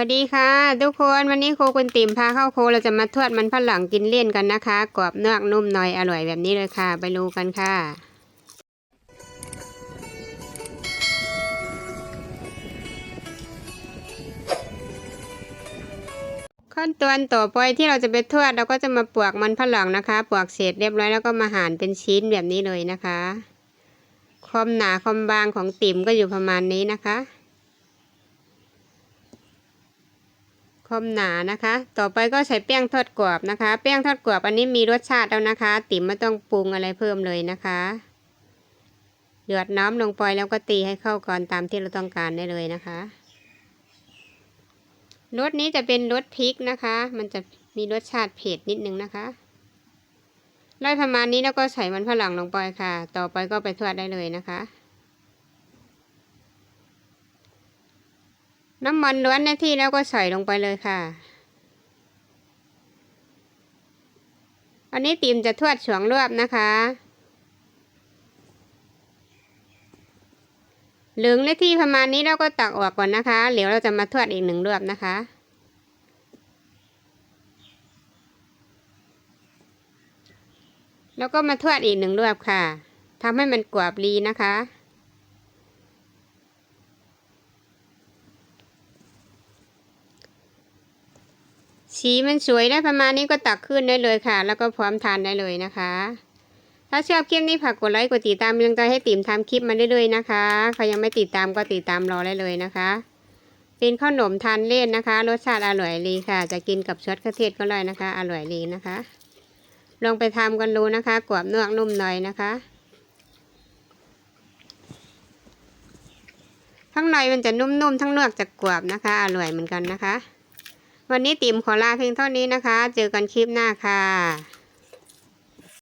วัสดีค่ะ ทุกคนวันนี้โคคุณติ๋มพาเข้าโคเราจะมาทอดมันฝรั่งกินเล่นกันนะคะ กรอบนอกนุ่มหน่อยอร่อยแบบนี้เลยค่ะ ไปดูกันค่ะขั้นตอนต่อไปที่เราจะไปทอดเราก็จะมาปอกมันฝรั่งนะคะปอกเสร็จเรียบร้อยแล้วก็มาหั่นเป็นชิ้นแบบนี้เลยนะคะ ความหนาความบางของติ๋มก็อยู่ประมาณนี้นะคะ ความหนานะคะ ต่อไปก็ใส่แป้งทอดกรอบนะคะ แป้งทอดกรอบอันนี้มีรสชาติแล้วนะคะ ติ๋มไม่ต้องปรุงอะไรเพิ่มเลยนะคะหยดน้ำลงไปแล้วก็ตีให้เข้าก่อนตามที่เราต้องการได้เลยนะคะรสนี้จะเป็นรสพริกนะคะ มันจะมีรสชาติเผ็ดนิดนึงนะคะไล่ประมาณนี้แล้วก็ใส่มันฝรั่งลงไปค่ะ ต่อไปก็ไปทอดได้เลยนะคะ น้ำมันล้วนในที่แล้วก็ใส่ลงไปเลยค่ะ อันนี้ติมจะทอดสองรอบนะคะ เหลืองในที่ประมาณนี้เราก็ตักออกก่อนนะคะเดี๋ยวเราจะมาทอดอีกหนึ่งรอบนะคะแล้วก็มาทอดอีกหนึ่งรอบค่ะทำให้มันกรอบดีนะคะ สีมันสวยได้ประมาณนี้ก็ตักขึ้นได้เลยค่ะ แล้วก็พร้อมทานได้เลยนะคะ ถ้าชอบคลิปนี้ฝากกดไลค์กดติดตามเป็นกำลังใจให้ติ๋มทำคลิปมาเรื่อยๆนะคะใครยังไม่ติดตามก็ติดตามรอได้เลยนะคะ เป็นขนมทานเล่นนะคะ รสชาติอร่อยดีค่ะ จะกินกับซอสกระเทียมก็ได้นะคะ อร่อยดีนะคะ ลองไปทำกันดูนะคะกรอบนอกนุ่มหน่อยนะคะข้างในมันจะนุ่มๆทั้งนอกจะกรอบนะคะ อร่อยเหมือนกันนะคะ วันนี้ติ๋มขอลาเพียงเท่านี้นะคะ เจอกันคลิปหน้าค่ะ